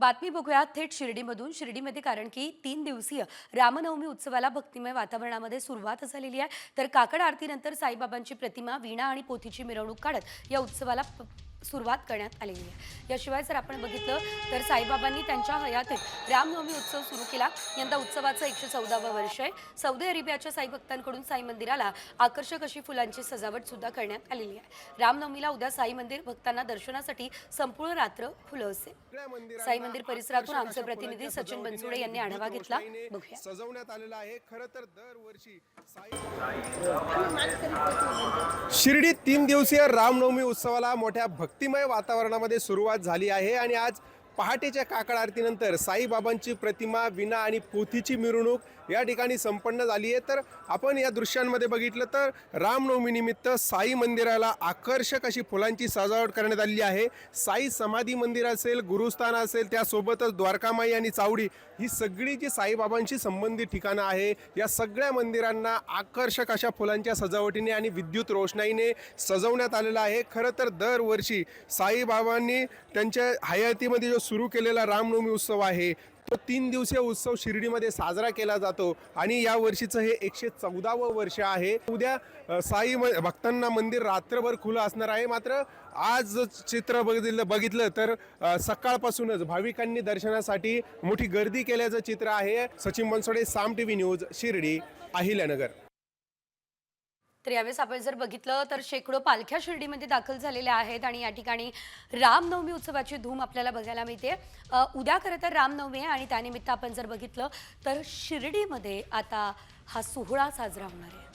बातमी बघूया थेट शिर्डीमधून. शिर्डीमध्ये कारण की तीन दिवसीय रामनवमी उत्सवाला भक्तिमय वातावरणामध्ये सुरुवात झालेली आहे. तर काकड आरतीनंतर साईबाबांची प्रतिमा वीणा आणि पोथीची मिरवणूक काढत या उत्सवाला सुरुवात करण्यात आलेली आहे. याशिवाय जर आपण बघितलं तर साईबाबांनी त्यांच्या हयातीत रामनवमी उत्सव सुरू केला. यंदा उत्सवाचं एकशे चौदावं वर्ष आहे. सौदी अरेबियाच्या साई भक्तांकडून साई मंदिराला आकर्षक अशी फुलांची सजावट सुद्धा करण्यात आलेली आहे. रामनवमीला उद्या साई मंदिर भक्तांना दर्शनासाठी संपूर्ण रात्र खुलं असेल साई मंदिर परिसरातून आमचे प्रतिनिधी सचिन बनसोडे यांनी आढावा घेतला. बघूया. सजवण्यात आलेला आहे. खरं तर दरवर्षी शिर्डीत तीन दिवसीय रामनवमी उत्सवाला मोठ्या भक्तिमय वातावरणामध्ये सुरुवात झाली आहे आणि आज पहाटेच्या काकड आरतीनंतर साईबाबांची प्रतिमा विना आणि पोथीची मिरवणूक या ठिकाणी संपन्न झाली आहे. तर आपण या दृश्यांमध्ये बघितलं तर रामनवमीनिमित्त साई मंदिराला आकर्षक अशी फुलांची सजावट करण्यात आलेली आहे. साई समाधी मंदिर असेल गुरुस्थान असेल त्यासोबतच द्वारकामाई आणि चावडी ही सगळी जी साईबाबांशी संबंधित ठिकाणं आहे या सगळ्या मंदिरांना आकर्षक अशा फुलांच्या सजावटीने आणि विद्युत रोषणाईने सजवण्यात आलेलं आहे. खरं तर दरवर्षी साईबाबांनी त्यांच्या हयातीमध्ये जो सुरू केलेला रामनवमी उत्सव आहे. तो तीन दिवसीय उत्सव शिर्डीमध्ये साजरा केला जातो आणि या वर्षीचं हे एकशे चौदावं वर्ष आहे. उद्या साई म भक्तांना मंदिर रात्रभर खुलं असणार आहे. मात्र आज चित्र बघितलं बघितलं तर सकाळपासूनच भाविकांनी दर्शनासाठी मोठी गर्दी केल्याचं चित्र आहे. Sachin Bansode Saam T V news Shirdi Ahilyanagar. तर यावेळेस आपण जर बघितलं तर शेकडो पालख्या शिर्डीमध्ये दाखल झालेल्या आहेत आणि या ठिकाणी रामनवमी उत्सवाची धूम आपल्याला बघायला मिळते. उद्या खरं तर रामनवमी आहे आणि त्यानिमित्त आपण जर बघितलं तर शिर्डीमध्ये आता हा सोहळा साजरा होणार आहे.